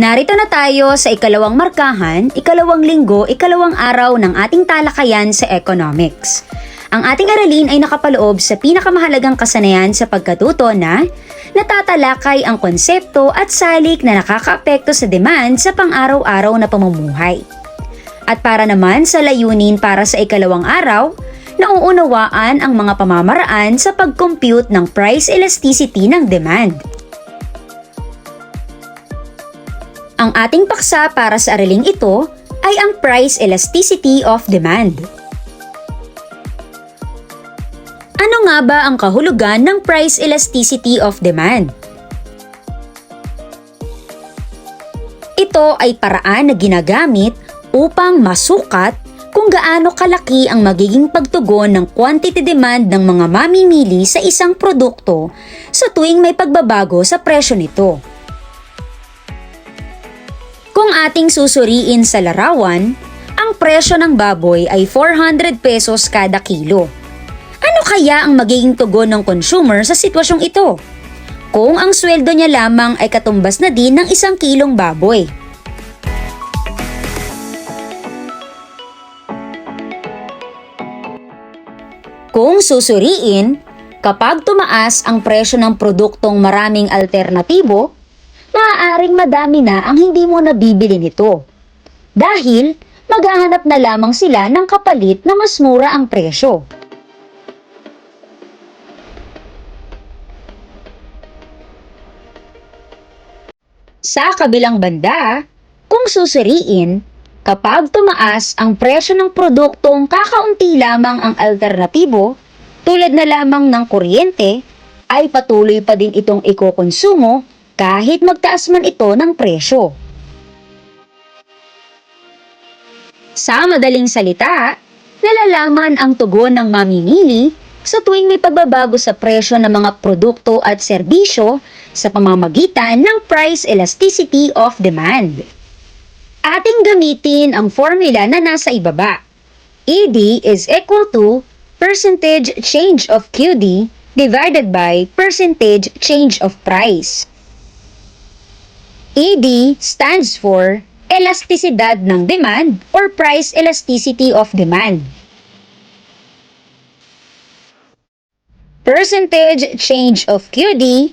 Narito na tayo sa ikalawang markahan, ikalawang linggo, ikalawang araw ng ating talakayan sa economics. Ang ating aralin ay nakapaloob sa pinakamahalagang kasanayan sa pagkatuto na natatalakay ang konsepto at salik na nakakaapekto sa demand sa pang-araw-araw na pamumuhay. At para naman sa layunin para sa ikalawang araw, nauunawaan ang mga pamamaraan sa pag-compute ng price elasticity ng demand. Ang ating paksa para sa araling ito ay ang price elasticity of demand. Ano nga ba ang kahulugan ng price elasticity of demand? Ito ay paraan na ginagamit upang masukat kung gaano kalaki ang magiging pagtugon ng quantity demand ng mga mamimili sa isang produkto sa tuwing may pagbabago sa presyo nito. Kung ating susuriin sa larawan, ang presyo ng baboy ay 400 pesos kada kilo. Ano kaya ang magiging tugon ng consumer sa sitwasyong ito? Kung ang sweldo niya lamang ay katumbas na din ng isang kilong baboy. Kung susuriin, kapag tumaas ang presyo ng produktong maraming alternatibo, maaaring madami na ang hindi mo nabibili nito. Dahil maghahanap na lamang sila ng kapalit na mas mura ang presyo. Sa kabilang banda, kung susuriin, kapag tumaas ang presyo ng produktong kakaunti lamang ang alternatibo, tulad na lamang ng kuryente, ay patuloy pa din itong ikokonsumo kahit magtaas man ito ng presyo. Sa madaling salita, nalalaman ang tugon ng mamimili sa tuwing may pagbabago sa presyo ng mga produkto at serbisyo sa pamamagitan ng price elasticity of demand. Ating gamitin ang formula na nasa ibaba. ED is equal to percentage change of QD divided by percentage change of price. ED stands for elastisidad ng demand or price elasticity of demand. Percentage change of QD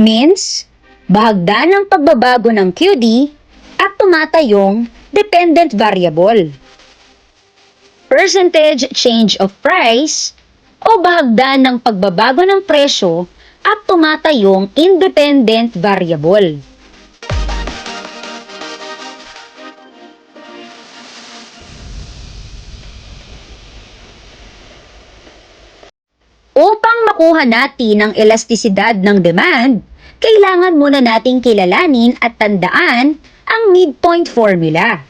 means bahagdan ng pagbabago ng QD at tumatayong dependent variable. Percentage change of price o bahagdan ng pagbabago ng presyo at tumatayong independent variable. Upang makuha natin ang elastisidad ng demand, kailangan muna nating kilalanin at tandaan ang midpoint formula.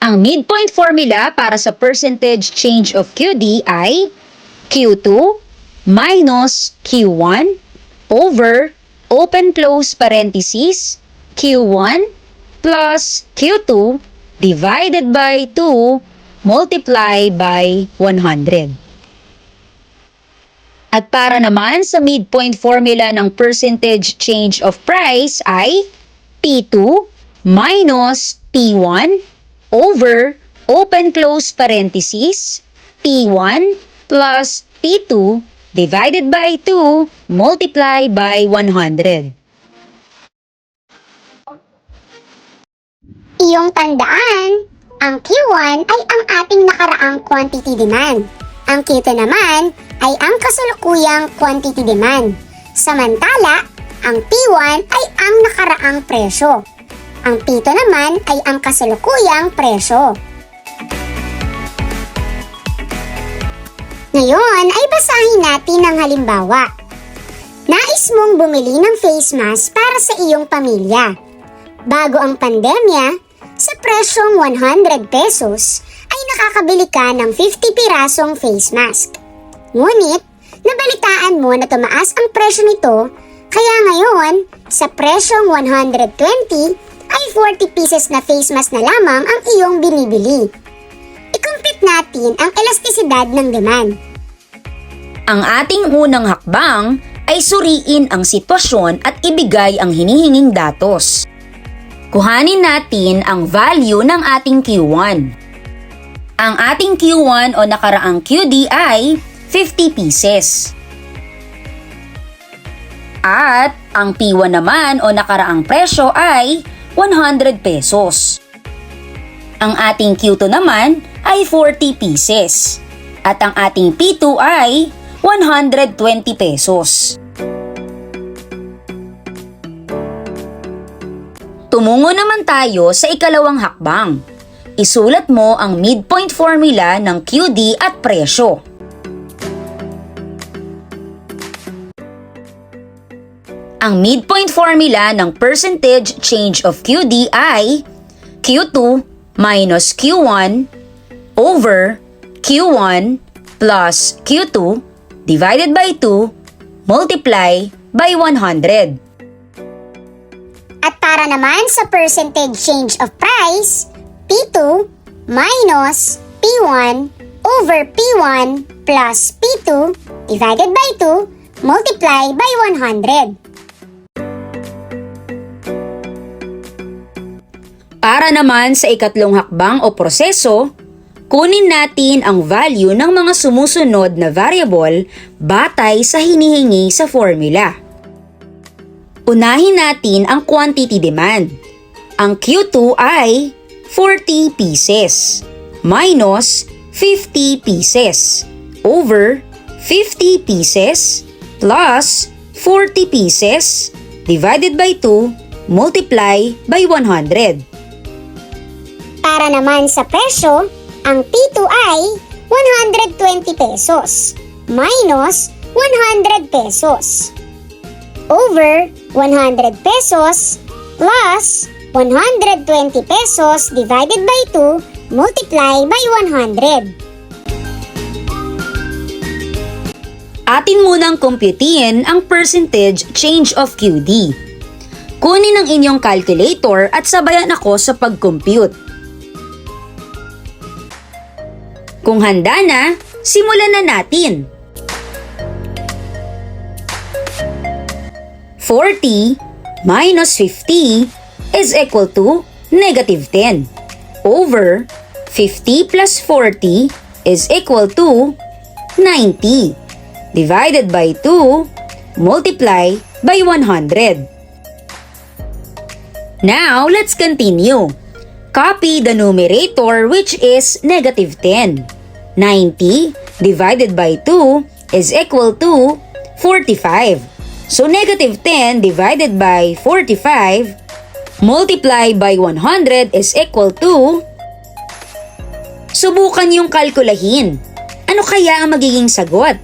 Ang midpoint formula para sa percentage change of QD ay Q2 minus Q1 over open close parenthesis Q1 plus Q2 divided by 2 multiply by 100. At para naman sa midpoint formula ng percentage change of price ay P2 minus P1 over open close parenthesis P1 plus P2 divided by 2 multiply by 100. Iyong tandaan, ang Q1 ay ang ating nakaraang quantity demand. Ang Q2 naman ay ang kasalukuyang quantity demand. Samantala, ang P1 ay ang nakaraang presyo. Ang P2 naman ay ang kasalukuyang presyo. Ngayon ay basahin natin ang halimbawa. Nais mong bumili ng face mask para sa iyong pamilya. Bago ang pandemya, sa presyong 100 pesos ay nakakabili ka ng 50 pirasong face mask. Ngunit, nabalitaan mo na tumaas ang presyo nito, kaya ngayon, sa presyong 120 ay 40 pieces na face mask na lamang ang iyong binibili. I-compute natin ang elastisidad ng demand. Ang ating unang hakbang ay suriin ang sitwasyon at ibigay ang hinihinging datos. Kuhanin natin ang value ng ating Q1. Ang ating Q1 o nakaraang QD ay 50 pieces. At ang P1 naman o nakaraang presyo ay 100 pesos. Ang ating Q2 naman ay 40 pieces. At ang ating P2 ay 120 pesos. Tumungo naman tayo sa ikalawang hakbang. Isulat mo ang midpoint formula ng QD at presyo. Ang midpoint formula ng percentage change of QD ay Q2 minus Q1 over Q1 plus Q2 divided by 2 multiply by 100. At para naman sa percentage change of price, P2 minus P1 over P1 plus P2 divided by 2 multiply by 100. Para naman sa ikatlong hakbang o proseso, kunin natin ang value ng mga sumusunod na variable batay sa hinihingi sa formula. Unahin natin ang quantity demand. Ang Q2 ay 40 pieces minus 50 pieces over 50 pieces plus 40 pieces divided by 2 multiply by 100. Para naman sa presyo, ang P2 ay 120 pesos minus 100 pesos over 100 pesos plus 120 pesos divided by 2 multiply by 100. Atin munang kumputin ang percentage change of QD. Kunin ang inyong calculator at sabayan ako sa pag-compute. Kung handa na, simulan na natin. 40 minus 50 is equal to negative 10 over 50 plus 40 is equal to 90 divided by 2 multiply by 100. Now, let's continue. Copy the numerator which is negative 10. 90 divided by 2 is equal to 45. So negative 10 divided by 45 multiply by 100 is equal to Subukan yung kalkulahin. Ano kaya ang magiging sagot?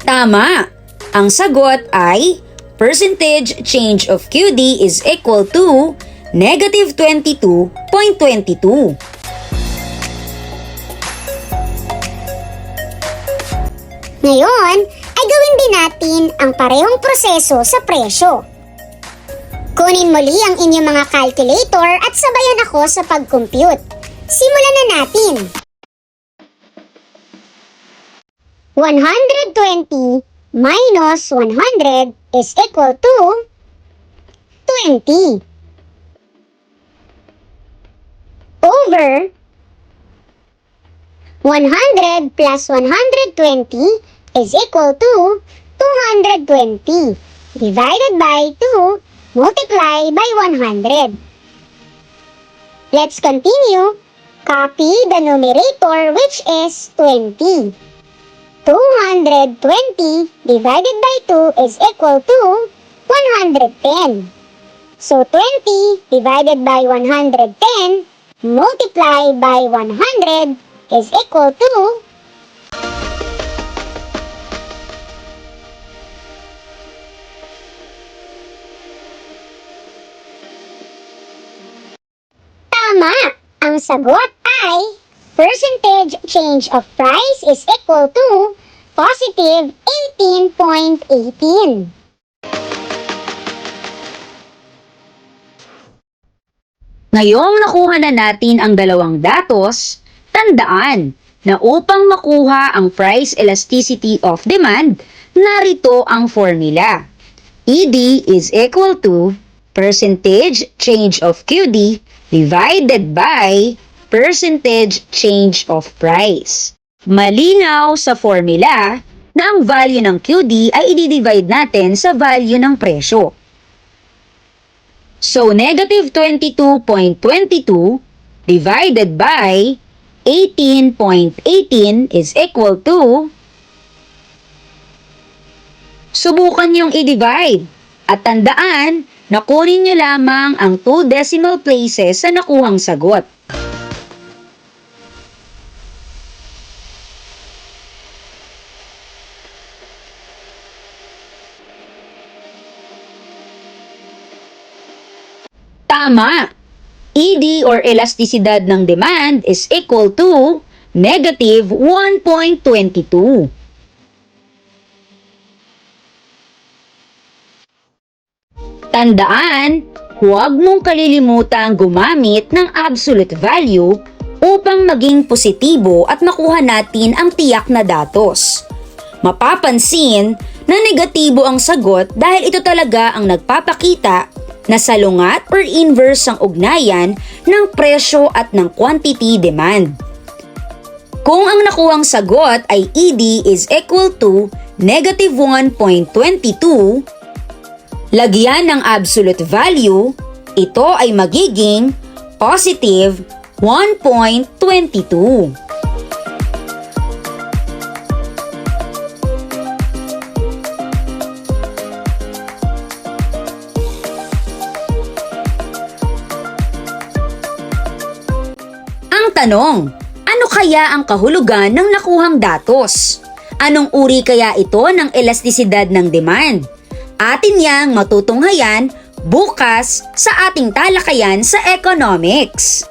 Tama! Ang sagot ay percentage change of QD is equal to negative 22.22. Ngayon, ay gawin din natin ang parehong proseso sa presyo. Kunin muli ang inyong mga calculator at sabayan ako sa pag-compute. Simulan na natin. 120 minus 100 is equal to 20 100 plus 120 is equal to 220 divided by 2 multiply by 100. Let's continue. Copy the numerator which is 20. 220 divided by 2 is equal to 110. So 20 divided by 110 multiplied by 100 is equal to Tama! Ang sagot ay percentage change of price is equal to positive 18.18. Ngayong nakuha na natin ang dalawang datos, tandaan, na upang makuha ang price elasticity of demand, narito ang formula. ED is equal to percentage change of QD divided by percentage change of price. Malinaw sa formula na ang value ng QD ay i-divide natin sa value ng presyo. So, negative 22.22 divided by 18.18 is equal to Subukan yung i-divide. At tandaan na kunin nyo lamang ang 2 decimal places sa nakuhang sagot. Tama! ED or elasticidad ng demand is equal to negative 1.22. Tandaan, huwag mong kalilimutang gumamit ng absolute value upang maging positibo at makuha natin ang tiyak na datos. Mapapansin na negatibo ang sagot dahil ito talaga ang nagpapakita na salungat or inverse ang ugnayan ng presyo at ng quantity demand. Kung ang nakuhang sagot ay ED is equal to negative 1.22, lagyan ng absolute value, ito ay magiging positive 1.22. tanong, ano kaya ang kahulugan ng nakuhang datos? Anong uri kaya ito ng elastisidad ng demand? Atin yang matutunghayan bukas sa ating talakayan sa economics.